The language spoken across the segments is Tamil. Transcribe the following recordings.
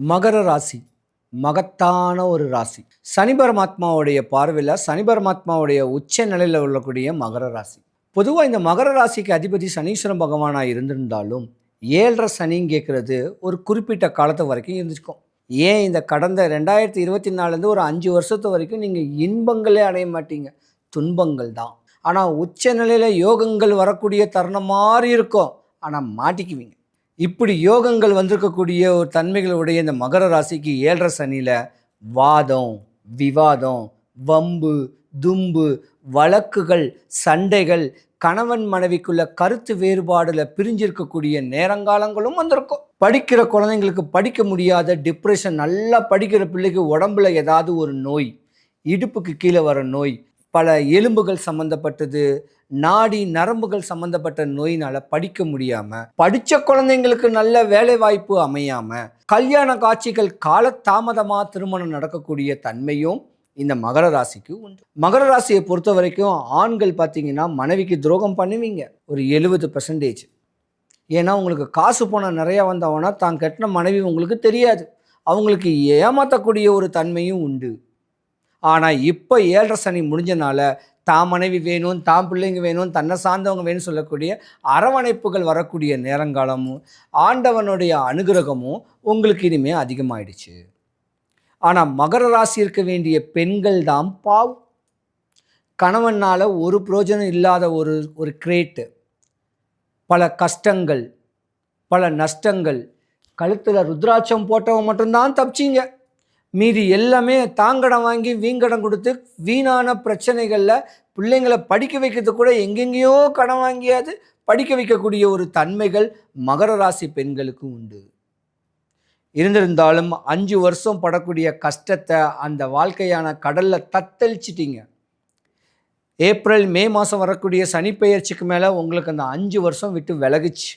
மகர ராசி மகத்தான ஒரு ராசி. சனி பரமாத்மாவுடைய பார்வையில் சனி பரமாத்மாவுடைய உச்ச நிலையில் உள்ளக்கூடிய மகர ராசி. பொதுவாக இந்த மகர ராசிக்கு அதிபதி சனீஸ்வரன் பகவானாக இருந்திருந்தாலும் ஏழரை சனின்னு கேட்குறது ஒரு குறிப்பிட்ட காலத்து வரைக்கும் இருந்துச்சுக்கும் ஏன் இந்த கடந்த ரெண்டாயிரத்தி இருபத்தி நாலுலேருந்து ஒரு அஞ்சு வருஷத்து வரைக்கும் நீங்கள் இன்பங்களே அடைய மாட்டீங்க. துன்பங்கள் தான். ஆனால் உச்ச நிலையில் யோகங்கள் வரக்கூடிய தருணம் மாதிரி இருக்கும். ஆனால் மாட்டிக்குவீங்க. இப்படி யோகங்கள் வந்திருக்கக்கூடிய ஒரு தன்மைகளுடைய இந்த மகர ராசிக்கு ஏழரை சனியில் வாதம் விவாதம் வம்பு தும்பு வழக்குகள் சண்டைகள் கணவன் மனைவிக்குள்ள கருத்து வேறுபாடில் பிரிஞ்சிருக்கக்கூடிய நேரங்காலங்களும் வந்திருக்கும். படிக்கிற குழந்தைங்களுக்கு படிக்க முடியாத டிப்ரெஷன் நல்லா படிக்கிற பிள்ளைக்கு உடம்புல ஏதாவது ஒரு நோய் இடுப்புக்கு கீழே வர நோய் பல எலும்புகள் சம்மந்தப்பட்டது நாடி நரம்புகள் சம்மந்தப்பட்ட நோயினால படிக்க முடியாம படிச்ச குழந்தைங்களுக்கு நல்ல வேலை வாய்ப்பு அமையாம கல்யாண காட்சிகள் காலதாமதமா திருமணம் நடக்கக்கூடிய தன்மையும் இந்த மகர ராசிக்கு உண்டு. மகர ராசியை பொறுத்த வரைக்கும் ஆண்கள் பார்த்தீங்கன்னா மனைவிக்கு துரோகம் பண்ணுவீங்க. ஒரு எழுபது பர்சன்டேஜ் ஏன்னா உங்களுக்கு காசு பணம் நிறையா வந்தவனா தான் கட்டின மனைவி உங்களுக்கு தெரியாது. அவங்களுக்கு ஏமாற்றக்கூடிய ஒரு தன்மையும் உண்டு. ஆனால் இப்போ ஏழரை சனி முடிஞ்சனால தான் மனைவி வேணும் தான் பிள்ளைங்க வேணும் தன்னை சார்ந்தவங்க வேணும்னு சொல்லக்கூடிய அரவணைப்புகள் வரக்கூடிய நேரங்காலமும் ஆண்டவனுடைய அனுகிரகமும் உங்களுக்கு இனிமேல் அதிகமாயிடுச்சு. ஆனால் மகர ராசி இருக்க வேண்டிய பெண்கள் தான் பாவம். கணவனால் ஒரு புரோஜனம் இல்லாத ஒரு ஒரு கிரேட்டு பல கஷ்டங்கள் பல நஷ்டங்கள் கழுத்தில் ருத்ராட்சம் போட்டவங்க மட்டும்தான் தப்பிச்சிங்க. மீதி எல்லாமே தாங்கடம் வாங்கி வீங்கடம் கொடுத்து வீணான பிரச்சனைகளில் பிள்ளைங்களை படிக்க வைக்கிறது கூட எங்கெங்கேயோ கடன் வாங்கியாது. படிக்க வைக்கக்கூடிய ஒரு தன்மைகள் மகர ராசி பெண்களுக்கு உண்டு. இருந்திருந்தாலும் அஞ்சு வருஷம் படக்கூடிய கஷ்டத்தை அந்த வாழ்க்கையான கடலில் தத்தளிச்சிட்டீங்க. ஏப்ரல் மே மாதம் வரக்கூடிய சனிப்பெயர்ச்சிக்கு மேலே உங்களுக்கு அந்த அஞ்சு வருஷம் விட்டு விலகுச்சு.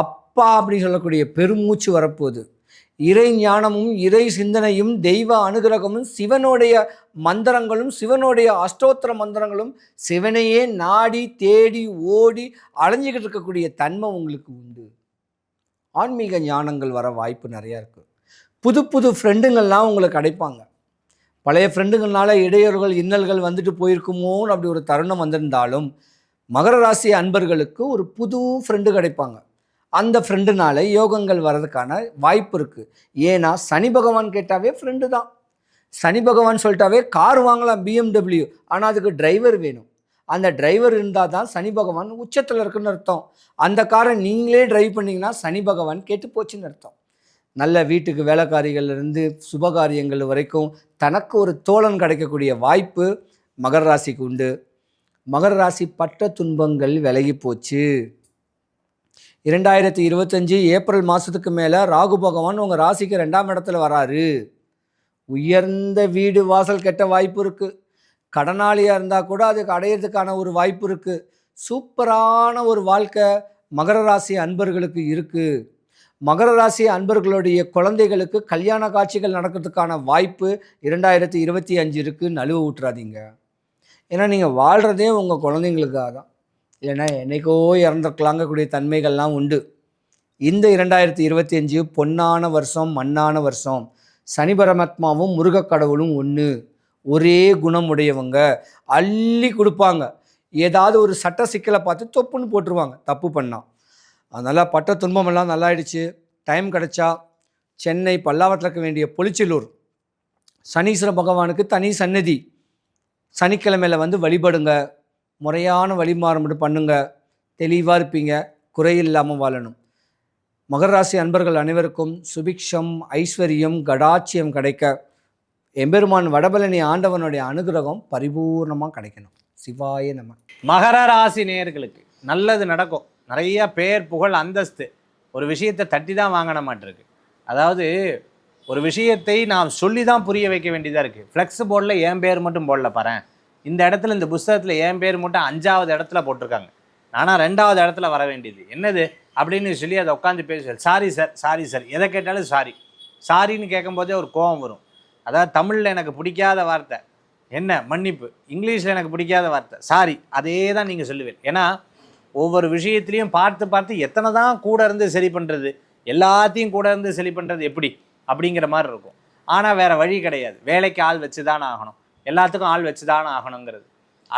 அப்பா அப்படின்னு சொல்லக்கூடிய பெருமூச்சு வரப்போகுது. இறை ஞானமும் இறை சிந்தனையும் தெய்வ அனுகிரகமும் சிவனுடைய மந்திரங்களும் சிவனுடைய அஷ்டோத்திர மந்திரங்களும் சிவனையே நாடி தேடி ஓடி அலைஞ்சிக்கிட்டு இருக்கக்கூடிய தன்மை உங்களுக்கு உண்டு. ஆன்மீக ஞானங்கள் வர வாய்ப்பு நிறையா இருக்குது புது புது ஃப்ரெண்டுங்கள்லாம் உங்களுக்கு கிடைப்பாங்க. பழைய ஃப்ரெண்டுங்கள்னால இடையூறுகள் இன்னல்கள் வந்துட்டு போயிருக்குமோன்னு அப்படி ஒரு தருணம் வந்திருந்தாலும் மகர ராசி அன்பர்களுக்கு ஒரு புது ஃப்ரெண்டு கிடைப்பாங்க. அந்த ஃப்ரெண்டுனால யோகங்கள் வர்றதுக்கான வாய்ப்பு இருக்குது ஏன்னா சனி பகவான் கேட்டாவே ஃப்ரெண்டு தான். சனி பகவான் சொல்லிட்டாவே கார் வாங்கலாம் பிஎம்டபிள்யூ ஆனால் அதுக்கு டிரைவர் வேணும். அந்த டிரைவர் இருந்தால் தான் சனி பகவான் உச்சத்தில் இருக்குன்னு அர்த்தம். அந்த காரை நீங்களே டிரைவ் பண்ணிங்கன்னா சனி பகவான் கேட்டு போச்சுன்னு அர்த்தம். நல்ல வீட்டுக்கு வேலைக்காரிகள்லேருந்து சுபகாரியங்கள் வரைக்கும் தனக்கு ஒரு தோழன் கிடைக்கக்கூடிய வாய்ப்பு மகர ராசிக்கு உண்டு. மகர ராசி பட்ட துன்பங்கள் விலகி போச்சு. இரண்டாயிரத்தி இருபத்தஞ்சி ஏப்ரல் மாதத்துக்கு மேலே ராகு பகவான் உங்கள் ராசிக்கு ரெண்டாம் இடத்துல வராரு. உயர்ந்த வீடு வாசல் கெட்ட வாய்ப்பு இருக்குது கடனாளியாக இருந்தால் கூட அதுக்கு அடையிறதுக்கான ஒரு வாய்ப்பு இருக்குது சூப்பரான ஒரு வாழ்க்கை மகர ராசி அன்பர்களுக்கு இருக்குது மகர ராசி அன்பர்களுடைய குழந்தைகளுக்கு கல்யாண காட்சிகள் நடக்கிறதுக்கான வாய்ப்பு இரண்டாயிரத்தி இருபத்தி அஞ்சு இருக்குது நழுவ விட்டுறாதீங்க ஏன்னா நீங்கள் வாழ்கிறதே உங்கள் குழந்தைங்களுக்காக தான் இல்லைன்னா என்னைக்கோ இறந்துருக்கலாங்கக்கூடிய தன்மைகள்லாம் உண்டு. இந்த இரண்டாயிரத்தி இருபத்தி அஞ்சு பொன்னான வருஷம் மண்ணான வருஷம் சனி பரமாத்மாவும் முருகக்கடவுளும் ஒன்று ஒரே குணம் உடையவங்க அள்ளி கொடுப்பாங்க. ஏதாவது ஒரு சட்ட சிக்கலை பார்த்து தொப்புன்னு போட்டுருவாங்க. தப்பு பண்ணால் அதனால் பட்ட துன்பமெல்லாம் நல்லாயிடுச்சு. டைம் கிடச்சா சென்னை பல்லாவரத்தில் இருக்க வேண்டிய பொலிச்சலூர் சனீஸ்வர பகவானுக்கு தனி சன்னதி சனிக்கிழமையில் வந்து வழிபடுங்க. முறையான வழிமாறுபாடு பண்ணுங்க. தெளிவாக இருப்பீங்க. குறையில்லாமல் வாழணும். மகர ராசி அன்பர்கள் அனைவருக்கும் சுபிக்ஷம் ஐஸ்வர்யம் கடாட்சியம் கிடைக்க எம்பெருமான் வடபழனி ஆண்டவனுடைய அனுகிரகம் பரிபூர்ணமாக கிடைக்கணும். சிவாய நம. மகர ராசி நேயர்களுக்கு நல்லது நடக்கும். நிறைய பேர் புகழ் அந்தஸ்து ஒரு விஷயத்தை தட்டி தான் வாங்கின மாட்டிருக்கு. அதாவது ஒரு விஷயத்தை நாம் சொல்லி தான் புரிய வைக்க வேண்டியதாக இருக்குது ஃப்ளெக்ஸ் போர்டில் என் பேர் மட்டும் போடல பாரேன் இந்த இடத்துல இந்த புஸ்தகத்தில் என் பேர் மட்டும் அஞ்சாவது இடத்துல போட்டிருக்காங்க. ஆனால் ரெண்டாவது இடத்துல வர வேண்டியது. என்னது? அப்படின்னு சொல்லி அதை உட்காந்து பேச சாரி சார் சாரி சார் எதை கேட்டாலும் சாரி சாரின்னு கேட்கும்போதே ஒரு கோபம் வரும். அதாவது தமிழில் எனக்கு பிடிக்காத வார்த்தை. என்ன? மன்னிப்பு. இங்கிலீஷில் எனக்கு பிடிக்காத வார்த்தை. சாரி அதே தான் நீங்கள் சொல்லுவீங்க. ஏன்னா ஒவ்வொரு விஷயத்துலையும் பார்த்து பார்த்து எத்தனை தான் கூட இருந்து சரி பண்ணுறது எல்லாத்தையும் கூட இருந்து சரி பண்ணுறது எப்படி? அப்படிங்கிற மாதிரி இருக்கும். ஆனால் வேறு வழி கிடையாது. வேலைக்கு ஆள் வச்சு தானே ஆகணும். எல்லாத்துக்கும் ஆள் வச்சு தானே ஆகணுங்கிறது.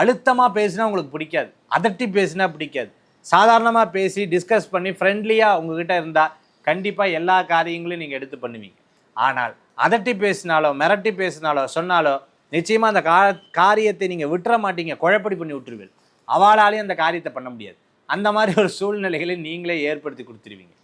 அழுத்தமாக பேசினா உங்களுக்கு பிடிக்காது. அதட்டி பேசினா பிடிக்காது. சாதாரணமாக பேசி டிஸ்கஸ் பண்ணி ஃப்ரெண்ட்லியாக உங்ககிட்ட இருந்தால் கண்டிப்பாக எல்லா காரியங்களையும் நீங்கள் எடுத்து பண்ணுவீங்க. ஆனால் அதட்டி பேசினாலோ மிரட்டி பேசினாலோ சொன்னாலோ நிச்சயமாக அந்த கா காரியத்தை நீங்கள் விட்டுற மாட்டீங்க. குழப்படி பண்ணி விட்டுருவீங்க. அவளாலேயும் அந்த காரியத்தை பண்ண முடியாது. அந்த மாதிரி ஒரு சூழ்நிலைகளை நீங்களே ஏற்படுத்தி கொடுத்துருவீங்க.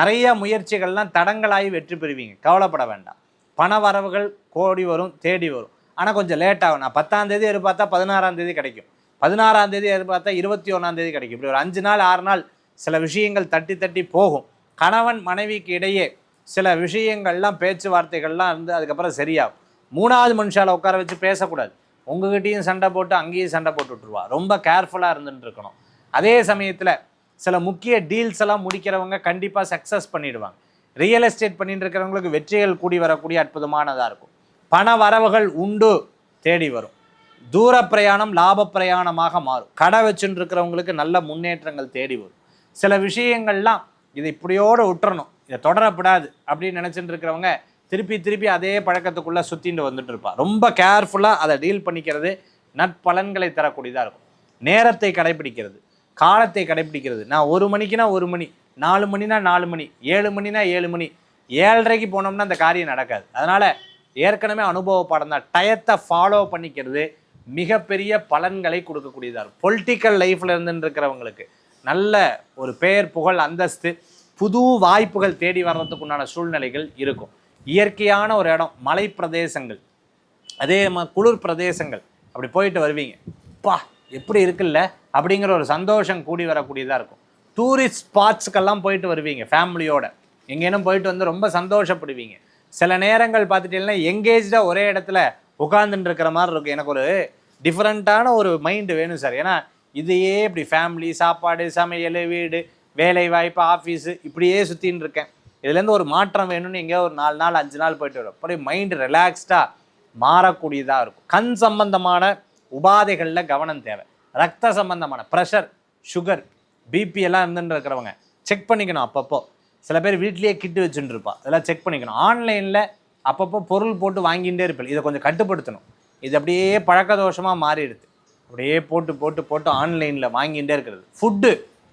நிறைய முயற்சிகள்லாம் தடங்களாகி வெற்றி பெறுவீங்க. கவலைப்பட வேண்டாம். பண வரவுகள் கோடி வரும் தேடி வரும். ஆனால் கொஞ்சம் லேட் ஆகும். நான் பத்தாம் தேதி எதிர்பார்த்தா பதினாறாம் தேதி கிடைக்கும். பதினாறாம் தேதி எதிர்பார்த்தா இருபத்தி ஒன்றாம் தேதி கிடைக்கும். இப்படி ஒரு அஞ்சு நாள் ஆறு நாள் சில விஷயங்கள் தட்டி தட்டி போகும். கணவன் மனைவிக்கு இடையே சில விஷயங்கள்லாம் பேச்சுவார்த்தைகள்லாம் இருந்து அதுக்கப்புறம் சரியாகும். மூணாவது மனுஷால உட்கார வச்சு பேசக்கூடாது. உங்ககிட்டயும் சண்டை போட்டு அங்கேயும் சண்டை போட்டு விட்டுருவா. ரொம்ப கேர்ஃபுல்லாக இருந்துட்டு இருக்கணும். அதே சமயத்தில் சில முக்கிய டீல்ஸ் எல்லாம் முடிக்கிறவங்க கண்டிப்பாக சக்ஸஸ் பண்ணிடுவாங்க. ரியல் எஸ்டேட் பண்ணிட்டு இருக்கிறவங்களுக்கு வெற்றிகள் கூடி வரக்கூடிய அற்புதமானதாக இருக்கும். பண வரவுகள் உண்டு தேடி வரும். தூர பிரயாணம் லாப பிரயாணமாக மாறும். கடை வச்சுட்டு இருக்கிறவங்களுக்கு நல்ல முன்னேற்றங்கள் தேடி வரும். சில விஷயங்கள்லாம் இதை இப்படியோடு விட்டுறணும். இதை தொடரப்படாது அப்படின்னு நினச்சிட்டு இருக்கிறவங்க திருப்பி திருப்பி அதே பழக்கத்துக்குள்ளே சுற்றிட்டு வந்துட்டு இருப்பாள் ரொம்ப கேர்ஃபுல்லாக அதை டீல் பண்ணிக்கிறது நற்பலன்களை தரக்கூடியதாக இருக்கும். நேரத்தை கடைபிடிக்கிறது காலத்தை கடைபிடிக்கிறது. நான் ஒரு மணிக்குனா ஒரு மணி நாலு மணினா நாலு மணி ஏழு மணினா ஏழு மணி ஏழரைக்கு போனோம்னா அந்த காரியம் நடக்காது. அதனால் ஏற்கனவே அனுபவ பாடம் தான். டயத்தை ஃபாலோ பண்ணிக்கிறது மிகப்பெரிய பலன்களை கொடுக்கக்கூடியதாக இருக்கும் பொலிட்டிக்கல் லைஃப்பில் இருந்துருக்கிறவங்களுக்கு நல்ல ஒரு பெயர் புகழ் அந்தஸ்து புது வாய்ப்புகள் தேடி வர்றதுக்குண்டான சூழ்நிலைகள் இருக்கும். இயற்கையான ஒரு இடம் மலை பிரதேசங்கள் அதே மாதிரி குளிர் பிரதேசங்கள். அப்படி போயிட்டு வருவீங்க. பா எப்படி இருக்குல்ல? அப்படிங்கிற ஒரு சந்தோஷம் கூடி வரக்கூடியதாக இருக்கும். டூரிஸ்ட் ஸ்பாட்ஸுக்கெல்லாம் போயிட்டு வருவீங்க ஃபேமிலியோட எங்கேனும் போயிட்டு வந்து ரொம்ப சந்தோஷப்படுவீங்க. சில நேரங்கள் பார்த்துட்டீங்கன்னா எங்கேஜாக ஒரே இடத்துல உட்காந்துட்டு இருக்கிற மாதிரி இருக்கும். எனக்கு ஒரு டிஃப்ரெண்ட்டான ஒரு மைண்டு வேணும் சார் ஏன்னா இதையே இப்படி ஃபேமிலி சாப்பாடு சமையல் வீடு வேலை வாய்ப்பு ஆஃபீஸு இப்படியே சுற்றின்னு இருக்கேன் இதுலேருந்து ஒரு மாற்றம் வேணும்னு எங்கேயோ ஒரு நாலு நாள் அஞ்சு நாள் போயிட்டு வரும். அப்படியே மைண்டு ரிலாக்ஸ்டாக மாறக்கூடியதாக இருக்கும். கண் சம்பந்தமான உபாதைகளில் கவனம் தேவை. ரத்த சம்பந்தமான ப்ரெஷர் சுகர் பிபி எல்லாம் இருந்துட்டு இருக்கிறவங்க செக் பண்ணிக்கணும் அப்பப்போ. சில பேர் வீட்லேயே கிட்டு வச்சுட்டு இருப்பா அதெல்லாம் செக் பண்ணிக்கணும். ஆன்லைனில் அப்பப்போ பொருள் போட்டு வாங்கிகிட்டே இருப்பேன். இதை கொஞ்சம் கட்டுப்படுத்தணும். இது அப்படியே பழக்க தோஷமாக மாறிடுது. அப்படியே போட்டு போட்டு போட்டு ஆன்லைனில் வாங்கிகிட்டே இருக்கிறது. ஃபுட்டு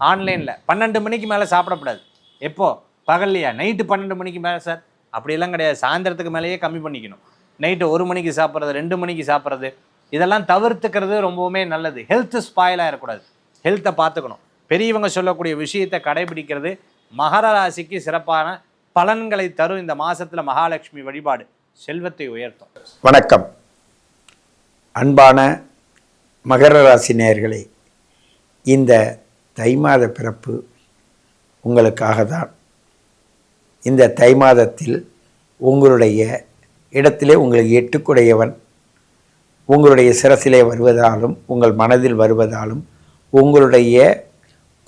ஆன்லைனில் பன்னெண்டு மணிக்கு மேலே சாப்பிடக்கூடாது எப்போது பகல்லையா? நைட்டு பன்னெண்டு மணிக்கு மேலே சார் அப்படியெல்லாம் கிடையாது. சாயந்தரத்துக்கு மேலேயே கம்மி பண்ணிக்கணும். நைட்டு ஒரு மணிக்கு சாப்பிட்றது ரெண்டு மணிக்கு சாப்பிட்றது. இதெல்லாம் தவிர்த்துக்கிறது ரொம்பவுமே நல்லது. ஹெல்த்து ஸ்பாயிலாக இருக்கக்கூடாது. ஹெல்த்தை பார்த்துக்கணும். பெரியவங்க சொல்லக்கூடிய விஷயத்தை கடைபிடிக்கிறது மகர ராசிக்கு சிறப்பான பலன்களை தரும் இந்த மாசத்துல மகாலட்சுமி வழிபாடு. செல்வத்தை உயர்த்தும். வணக்கம். அன்பான மகர ராசி நேயர்களே இந்த தை மாத பிறப்பு உங்களுக்காக தான் இந்த தை மாதத்தில் உங்களுடைய இடத்திலே உங்களுக்கு எட்டுக்குடையவன் உங்களுடைய சிரசிலே வருவதாலும் உங்கள் மனதில் வருவதாலும் உங்களுடைய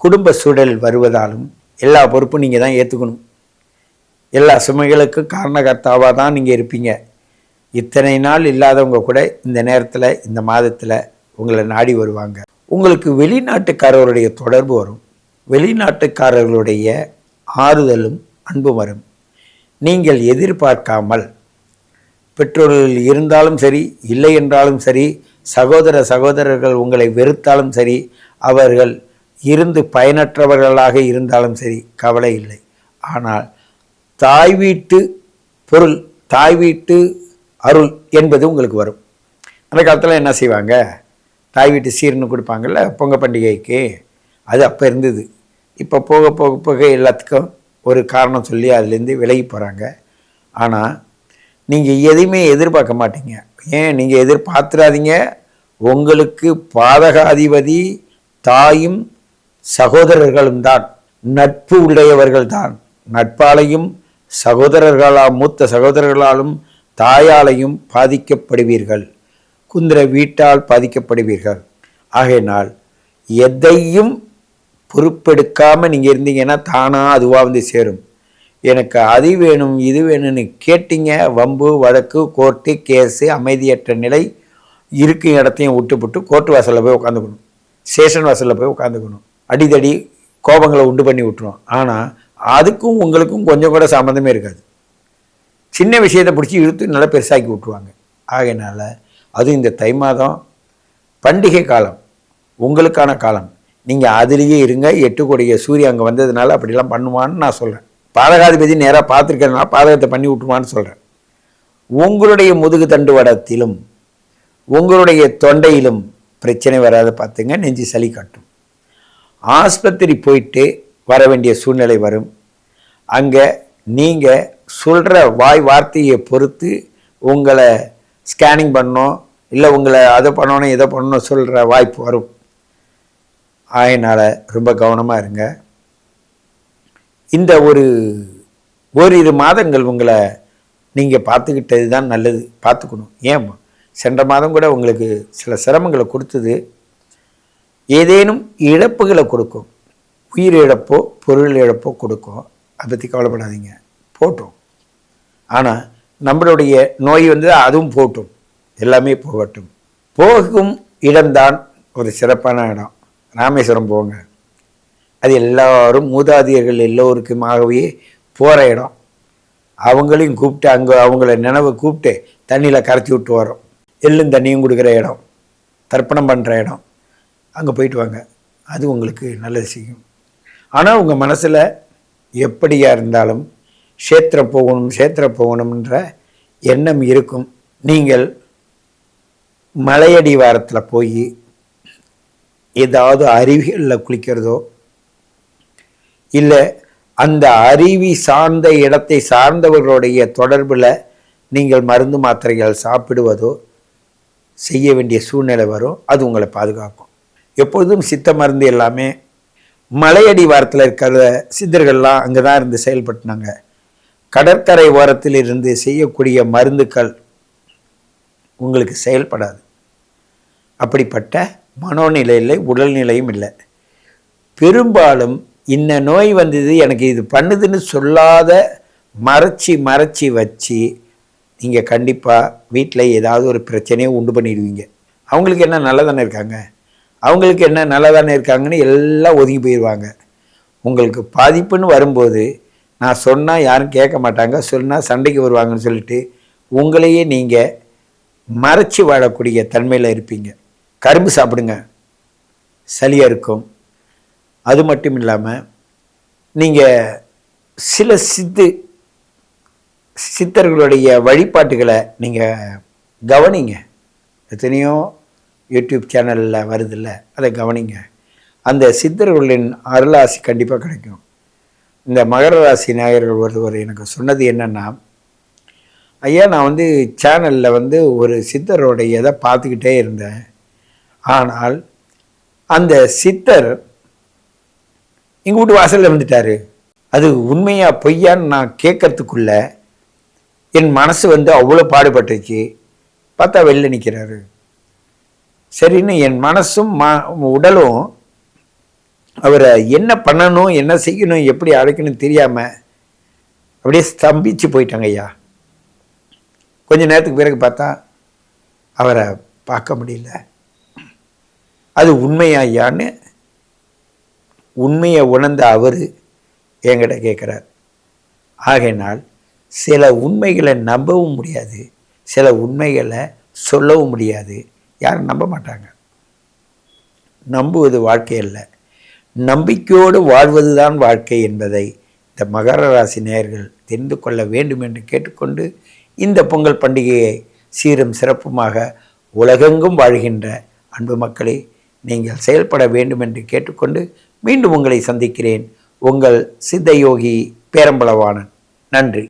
குடும்ப சூழல் வருவதாலும் எல்லா பொறுப்பும் நீங்கள் தான் ஏற்றுக்கணும் எல்லா சுமைகளுக்கும் காரணகர்த்தாவாக தான் நீங்கள் இருப்பீங்க. இத்தனை நாள் இல்லாதவங்க கூட இந்த நேரத்தில் இந்த மாதத்தில் உங்களை நாடி வருவாங்க. உங்களுக்கு வெளிநாட்டுக்காரருடைய தொடர்பு வரும். வெளிநாட்டுக்காரர்களுடைய ஆறுதலும் அன்பு வரும். நீங்கள் எதிர்பார்க்காமல் பெற்றோர்கள் இருந்தாலும் சரி இல்லை என்றாலும் சரி சகோதர சகோதரர்கள் உங்களை வெறுத்தாலும் சரி அவர்கள் இருந்து பயனற்றவர்களாக இருந்தாலும் சரி கவலை இல்லை. ஆனால் தாய் வீட்டு பொருள் தாய் வீட்டு அருள் என்பது உங்களுக்கு வரும். அந்த காலத்தில் என்ன செய்வாங்க? தாய் வீட்டு சீர்னு கொடுப்பாங்கல்ல பொங்க பண்டிகைக்கு. அது அப்போ இருந்தது. இப்போ போக போக போக எல்லாத்துக்கும் ஒரு காரணம் சொல்லி அதுலேருந்து விலகி போகிறாங்க ஆனால் நீங்கள் எதையுமே எதிர்பார்க்க மாட்டீங்க. ஏன்? நீங்கள் எதிர்பார்த்துடாதீங்க உங்களுக்கு பாதகாதிபதி தாயும் சகோதரர்களும் தான் நட்பு உடையவர்கள் தான் நட்பாலையும் சகோதரர்களால் மூத்த சகோதரர்களாலும் தாயாலையும் பாதிக்கப்படுவீர்கள். குந்திர வீட்டால் பாதிக்கப்படுவீர்கள். ஆகையினால் எதையும் பொறுப்பெடுக்காமல் நீங்கள் இருந்தீங்கன்னா தானாக அதுவாக வந்து சேரும். எனக்கு அது வேணும் இது வேணும்னு கேட்டீங்க வம்பு வழக்கு கோர்ட்டு கேஸு அமைதியற்ற நிலை இருக்கும் இடத்தையும் விட்டுப்புட்டு கோர்ட்டு வாசலில் போய் உட்காந்துக்கணும் ஸ்டேஷன் வாசலில் போய் உட்காந்துக்கணும் அடிதடி கோபங்களை உண்டு பண்ணி விட்டுரும். ஆனால் அதுக்கும் உங்களுக்கும் கொஞ்சம் கூட சம்மந்தமே இருக்காது. சின்ன விஷயத்தை பிடிச்சி இழுத்து நல்லா பெருசாக்கி விட்ருவாங்க ஆகையினால் அதுவும் இந்த தை மாதம் பண்டிகை காலம் உங்களுக்கான காலம். நீங்கள் அதுலேயே இருங்க எட்டு கோடிய சூரியன் அங்கே வந்ததுனால அப்படிலாம் பண்ணுவான்னு நான் சொல்கிறேன் பாதகாதிபதி நேராக பார்த்துருக்கறதுனால பாதகத்தை பண்ணி விட்டுருவான்னு சொல்கிறேன் உங்களுடைய முதுகு தண்டுவடத்திலும் உங்களுடைய தொண்டையிலும் பிரச்சனை வராத பார்த்துங்க நெஞ்சு சளி காட்டும். ஆஸ்பத்திரி போயிட்டு வர வேண்டிய சூழ்நிலை வரும். அங்கே நீங்கள் சொல்கிற வாய் வார்த்தையை பொறுத்து உங்களை ஸ்கேனிங் பண்ணோம். இல்லை உங்களை அதை பண்ணணும் இதை பண்ணணும் சொல்கிற வாய்ப்பு வரும். அதனால் ரொம்ப கவனமாக இருங்க. இந்த ஒரு ஓரிரு மாதங்கள் உங்களை நீங்கள் பார்த்துக்கிட்டது தான் நல்லது. பார்த்துக்கணும். ஏன் சென்ற மாதம் கூட உங்களுக்கு சில சிரமங்களை கொடுத்தது. ஏதேனும் இழப்புகளை கொடுக்கும். உயிர் இழப்போ பொருள் இழப்போ கொடுக்கும். அதை பற்றி கவலைப்படாதீங்க. போட்டோம். ஆனால் நம்மளுடைய நோய் வந்து அதுவும் போட்டும். எல்லாமே போகட்டும். போகும் இடம்தான் ஒரு சிறப்பான இடம். ராமேஸ்வரம் போங்க. அது எல்லாரும் மூதாதையர்கள் எல்லோருக்குமாகவே போகிற இடம். அவங்களையும் கூப்பிட்டு அங்கே அவங்கள நினைவை கூப்பிட்டு தண்ணியில் கரைச்சி விட்டு வரோம். எள்ளும் தண்ணியும் கொடுக்குற இடம். தர்ப்பணம் பண்ணுற இடம். அங்கே போயிட்டு வாங்க. அது உங்களுக்கு நல்லது செய்யும். ஆனால் உங்கள் மனசில் எப்படியாக இருந்தாலும் க்ஷேத்திரம் போகணும் க்ஷேத்திரம் போகணும்ன்ற எண்ணம் இருக்கும். நீங்கள் மலையடி வாரத்தில் போய் ஏதாவது அருவிகளில் குளிக்கிறதோ இல்லை அந்த அருவி சார்ந்த இடத்தை சார்ந்தவர்களுடைய தொடர்பில் நீங்கள் மருந்து மாத்திரைகள் சாப்பிடுவதோ செய்ய வேண்டிய சூழ்நிலை வரும். அது உங்களை பாதுகாக்கும். எப்பொழுதும் சித்த மருந்து எல்லாமே மலையடி வாரத்தில் இருக்கிற சித்தர்கள்லாம் அங்கே தான் இருந்து செயல்பட்டுனாங்க. கடற்கரை ஓரத்தில் இருந்து செய்யக்கூடிய மருந்துக்கள் உங்களுக்கு செயல்படாது. அப்படிப்பட்ட மனோநிலை இல்லை உடல்நிலையும் இல்லை. பெரும்பாலும் இந்த நோய் வந்தது எனக்கு இது பண்ணுதுன்னு சொல்லாத மறைச்சி மறைச்சி வச்சு நீங்கள் கண்டிப்பாக வீட்டில் ஏதாவது ஒரு பிரச்சனையை உண்டு பண்ணிடுவீங்க. அவங்களுக்கு என்ன நல்லதானே இருக்காங்க? அவங்களுக்கு என்ன நல்லா தானே இருக்காங்கன்னு எல்லாம் ஒதுங்கி போயிடுவாங்க. உங்களுக்கு பாதிப்புன்னு வரும்போது நான் சொன்னால் யாரும் கேட்க மாட்டாங்க. சொன்னால் சண்டைக்கு வருவாங்கன்னு சொல்லிட்டு உங்களையே நீங்கள் மறைச்சி வாழக்கூடிய தன்மையில் இருப்பீங்க. கரும்பு சாப்பிடுங்க. சளியாக இருக்கும். அது மட்டும் இல்லாமல் நீங்கள் சில சித்து சித்தர்களுடைய வழிபாட்டுகளை நீங்கள் கவனிங்க. எத்தனையோ யூடியூப் சேனலில் வருதில்ல அதை கவனிங்க. அந்த சித்தர்களின் அருளாசி கண்டிப்பாக கிடைக்கும். இந்த மகர ராசி நாயர்கள் ஒருவர் எனக்கு சொன்னது என்னென்னா ஐயா நான் வந்து சேனலில் வந்து ஒரு சித்தருடைய இதை பார்த்துக்கிட்டே இருந்தேன். ஆனால் அந்த சித்தர் எங்கள் வீட்டு வாசலில் வந்துட்டார் அது உண்மையாக பொய்யான்னு நான் கேட்கறதுக்குள்ள என் மனசு வந்து அவ்வளோ பாடுபட்டுச்சு. பார்த்தா வெளில நிற்கிறாரு சரின்னு என் மனசும் ம உடலும் அவரை என்ன பண்ணணும் என்ன செய்யணும் எப்படி அழைக்கணும் தெரியாமல் அப்படியே ஸ்தம்பிச்சு போயிட்டாங்க ஐயா. கொஞ்ச நேரத்துக்கு பிறகு பார்த்தா அவரை பார்க்க முடியல. அது உண்மையா ஐயான்னு உண்மையை உணர்ந்த அவர் என்கிட்ட கேட்குறார். ஆகையினால் சில உண்மைகளை நம்பவும் முடியாது சில உண்மைகளை சொல்லவும் முடியாது. யாரும் நம்ப மாட்டாங்க. நம்புவது வாழ்க்கை அல்ல. நம்பிக்கையோடு வாழ்வதுதான் வாழ்க்கை என்பதை இந்த மகர ராசி நேயர்கள் தெரிந்து கொள்ள வேண்டும் என்று கேட்டுக்கொண்டு இந்த பொங்கல் பண்டிகையை சீரும் சிறப்புமாக உலகெங்கும் வாழ்கின்ற அன்பு மக்களே நீங்கள் செயல்பட வேண்டும் என்று கேட்டுக்கொண்டு மீண்டும் உங்களை சந்திக்கிறேன். உங்கள் சித்தயோகி யோகி நன்றி.